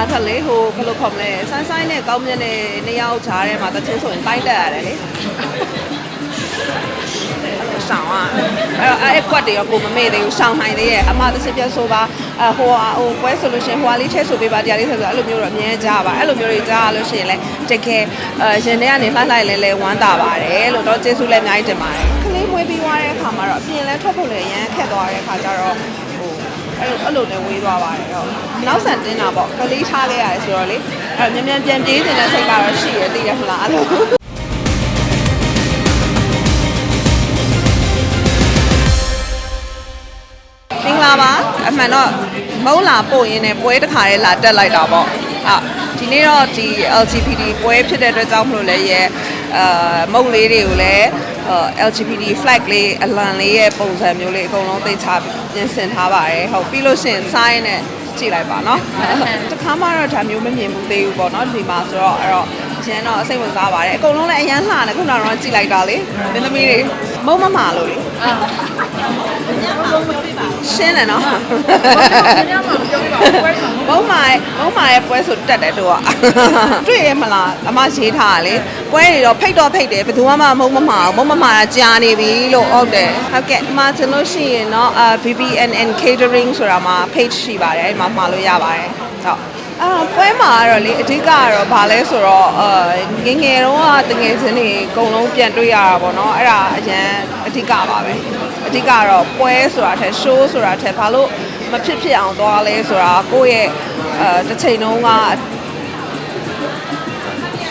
ဆိုတာထက်လေဟိုဘယ်လိုခေါ်မလဲဆိုင်းဆိုင်းနဲ့ကောင်းမြတ်နဲ့နှစ်ယောက်ကြားထဲမှာတချင်းဆိုရင်တိုင်းတက်ရတယ်လေရှောင်းอ่ะအဲ့တော့အဲ့ကွက်တွေရောကိုမမေ့သေးဘူးရှောင်းနိုင်သေးရဲ့အမတစ်စစ်ပြတ်ဆိုပါအဟိုဟိုပွဲဆိုလို့ရှိရင်ဟိုဟာလေးချက်ဆိုပေးပါတရားလေးဆိုဆိုအဲ့လိုမျိုးတော့အမြဲကြားပါအဲ့လိုမျိုးတွေကြားရလို့ရှိရင်လည်းတကယ်အရင်ထဲကနေလှလိုက်လဲလဲဝမ်းသာပါတယ်လို့တော့ကျေးဇူးလည်းအများကြီးတင်ပါတယ်ကလေးမွေးပြီးသွားတဲ့အခါမှာတော့အပြင်လဲထွက်ဖို့လည်းရမ်းခက်သွားတဲ့အခါကျတော့ဟို အဲ့လိုအဲ့လိုနဲ့ဝေးသွားပါတယ်ဟုတ်နောက်ဆန်တင်းတာပေါ့ကလေးထားခဲ့ရတယ်ဆိုတော့လေအဲ့မြန်မြန်ပြန်ပြေးနေတဲ့စိတ်ကတော့ရှိရသိရမလားအဲ့လိုမင်္ဂလာပါအမှန်တော့မုံလာပို့ရင်းနဲ့ပွဲတစ်ခါလေးလာတက်လိုက်တာပေါ့အာဒီနေ့တော့ဒီ LGBT ပွဲဖြစ်တဲ့အတွက်ကြောင့်မလို့လည်းရဲ့အာမုံလေးတွေကိုလည်း LGBT flag လေးအလံလေးရဲ့ပုံစံမျိုးလေးအကုန်လုံးသိချပြင်ဆင်ထားပါတယ်ဟုတ်ပြီးလို့ရှိရင် sign နဲ့ကြည့်လိုက်ပါเนาะတခါမှတော့ဒါမျိုးမမြင်ဘူးသေးဘူးပေါ့เนาะဒီမှာဆိုတော့အဲ့တော့အရင်တော့အစိတ်ဝင်စားပါတယ်အကုန်လုံးလည်းအရန်လှတယ်ခုနကတော့ကြည့်လိုက်တာလေမင်းသမီးတွေ မုံမမာလို့လေအာရှင်းတယ်နော်မုံမာမုံမာရဲ့ပွဲဆိုတက်တယ်တို့ကတွေ့ရမလားအမရေးထားတာလေပွဲတွေတော့ဖိတ်တော့ဖိတ်တယ်ဘယ်သူမှမုံမမာဘူးမုံမမာကကြာနေပြီလို့ဟုတ်တယ်ဟုတ်ကဲ့အမကျွန်တော်ရှိရင်တော့ BBNN catering ဆိုတာမှာ page ရှိပါတယ်ဒီမှာမှာလို့ရပါတယ်ဟုတ် အာပွဲမှာကတော့လေအဓိကကတော့ဗာလဲဆိုတော့အာငယ်ငယ်တုန်းကတငယ်ချင်းတွေအကုန်လုံးပြန်တွေ့ရတာပေါ့နော်အဲ့ဒါအရင်အဓိကပါပဲအဓိကကတော့ပွဲဆိုတာထက် show ဆိုတာထက်ဘာလို့မဖြစ်ဖြစ်အောင်သွားလဲဆိုတာကိုယ့်ရဲ့အာတစ်ချိန်တုန်းက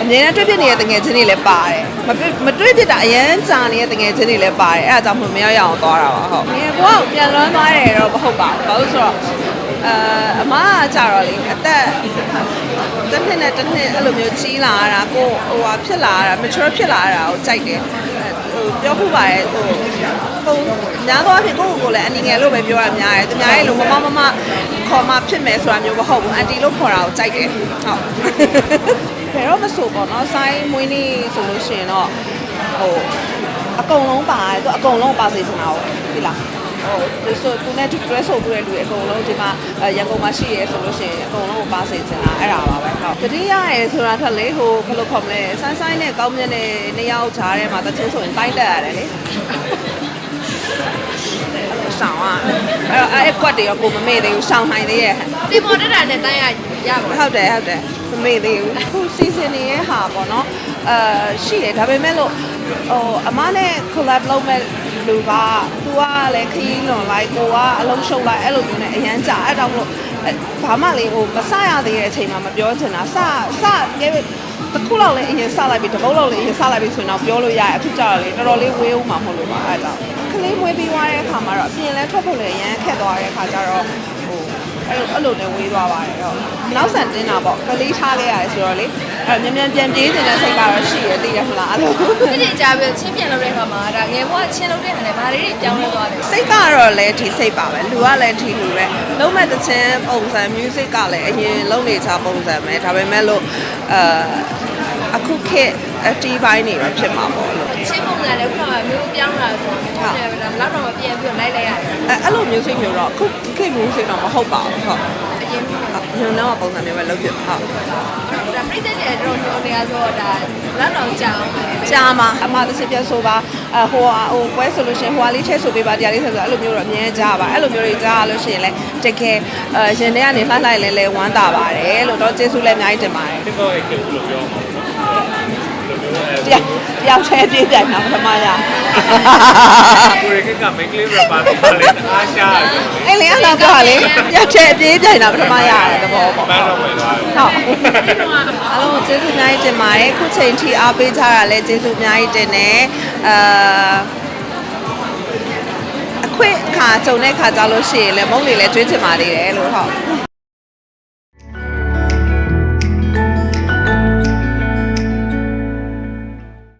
အမြဲတမ်းတွေ့ဖြစ်နေတဲ့တငယ်ချင်းတွေလည်းပါတယ်မတွေ့မတွေ့ဖြစ်တာအရန်ကြာနေတဲ့တငယ်ချင်းတွေလည်းပါတယ်အဲ့ဒါကြောင့်မလို့မရောက်ရအောင်သွားတာပါဟုတ်ငယ်ကိုကပြန်လွမ်းသွားတယ်တော့မဟုတ်ပါဘူးဘာလို့ဆိုတော့ အာအမကကြတော့လေအသက်တစ်နှစ်နဲ့တစ်နှစ်အဲ့လိုမျိုးကြီးလာတာကိုဟိုဟာဖြစ်လာတာ mature ဖြစ်လာတာကိုကြိုက်တယ်ဟိုပြောခုပါရဲ့ဟိုဟိုညာတော့အဖြစ်ကိုယ့်ကိုယ်ကိုလည်းအနီငယ်လို့ပဲပြောရများတယ်သူများရဲ့လိုမမမမခေါ်မှဖြစ်မယ်ဆိုတာမျိုးမဟုတ်ဘူးအန်တီလို့ခေါ်တာကိုကြိုက်တယ်ဟုတ်ဘယ်တော့မဆိုပေါ့နော်ဆိုင်းမွေးနေ့ဆိုလို့ရှိရင်တော့ဟိုအကုန်လုံးပါတယ်သူအကုန်လုံးပါစေချင်တာကိုဒီလား ဟိုသူဆိုသူနဲ့ dress ဆိုပြတဲ့လူတွေအကုန်လုံးဒီမှာရန်ကုန်မှာရှိရဲဆိုလို့ရှိရင်အကုန်လုံးကိုပါစေချင်တာအဲ့ဒါပါပဲဟုတ်တတိယရဲဆိုတာထက်လေဟိုဘယ်လိုခေါ်မလဲဆိုင်းဆိုင်းနဲ့ကောင်းမြတ်နဲ့နှစ်ယောက်ကြားထဲမှာတချင်းဆိုရင်တိုင်းတက်ရတယ်လေရှောင်းอ่ะအဲ့တော့အဲ့ကွက်တွေရောကိုမမေ့သေးဘူးရှောင်းနိုင်သေးရဲ့စီပေါ်တက်တာနဲ့တိုင်းရရပါဟုတ်တယ်ဟုတ်တယ်မမေ့သေးဘူးခုစီစဉ်နေရဲ့ဟာပေါ့နော်အာရှိတယ်ဒါပေမဲ့လို့ဟိုအမနဲ့ collab လုပ်မဲ့ လူကသူကလည်းခရီးလွန်လိုက်ကိုကအလုံးရှုပ်လိုက်အဲ့လိုမျိုးနဲ့အရန်ကြာအဲ့တော့မလို့ဘာမှလေဟိုမစရသေးတဲ့အချိန်မှာမပြောချင်တာစစကဲတစ်ခုလောက်လည်းအရင်စလိုက်ပြီတစ်ပုတ်လောက်လည်းအရင်စလိုက်ပြီဆိုရင်တော့ပြောလို့ရတယ်အခုကျတော့လေတော်တော်လေးဝေးဦးမှာမဟုတ်လို့ပါအဲ့ဒါကလေးမွေးပြီးသွားတဲ့အခါမှာတော့အပြင်လဲထွက်ဖို့လည်းရမ်းခက်သွားတဲ့အခါကျတော့ဟို အဲ့လိုအဲ့လိုနဲ့ဝေးသွားပါတယ်ဟုတ်နောက်ဆန်တင်းတာပေါ့ကလေးထားခဲ့ရတယ်ဆိုတော့လေအဲ့မြန်မြန်ပြန်ပြေးနေတဲ့စိတ်ကတော့ရှိရသိရမလားအဲ့လိုဒီနေ့ကြာပြီးချင်းပြန်လုပ်တဲ့ခါမှာဒါငယ်ဘဝချင်းလုပ်တဲ့ခါနဲ့ဗာလေးတွေပြောင်းလဲသွားတယ်စိတ်ကတော့လည်းဒီစိတ်ပါပဲလူကလည်းဒီလူပဲလုံးမဲ့သချင်းပုံစံ music ကလည်းအရင်လုံးနေချပုံစံပဲဒါပေမဲ့လို့အာအခုခေတ်အတီးပိုင်းနေတော့ဖြစ်မှာပေါ့ လို့ချင်းပုံစံလည်းခုနကမျိုးပြောင်းလာဆိုတော့ပြန်လာလောက်တော့မပြန်ပြီးလိုက်လိုက်ရတယ်အဲ့အဲ့လို music မျိုးတော့အခုခေတ် music တော့မဟုတ်ပါဘူးဟုတ်အရင်ကညွန်တော့ပုံစံမျိုးပဲလုပ်ဖြစ်ဟုတ်ဒါပြိတ္တတွေတော့ညိုနေတာဆိုတော့ဒါလောက်တော့ကြာအောင်ကြာမှာအမတစ်စပြတ်ဆိုပါအဟိုဟာဟိုပွဲဆိုလို့ရှိရင်ဟိုဟာလေးချက်ဆိုပေးပါတရားလေးဆိုဆိုအဲ့လိုမျိုးတော့အမြဲကြားပါအဲ့လိုမျိုးတွေကြားရလို့ရှိရင်လည်းတကယ်အရင်ထဲကနေလှလိုက်လဲလဲဝမ်းသာပါတယ်လို့တော့ကျေးဇူးလည်းအများကြီးတင်ပါတယ်ဒီကောရဲ့ကလို့ပြောမှာ တရားတရားချဲပြေးပြန်တာပထမရကိုရီကကမိန်းကလေးရပါပါလေအားရှာတယ်အဲ့လေအဲ့တော့ပြောတာလေတရားချဲပြေးပြန်တာပထမရတယ်သဘောပေါ့ပန်းတော့ဝင်သွားတယ်ဟုတ်အားလုံးကျေးဇူးအများကြီးတင်ပါတယ်ခုချိန်ထိအားပေးကြတာလည်းကျေးဇူးအများကြီးတင်တယ်အာအခွင့်အခါကြုံတဲ့ခါကြလို့ရှိရင်လည်းမုန်းနေလဲကျွေးချင်ပါသေးတယ်လို့ဟုတ်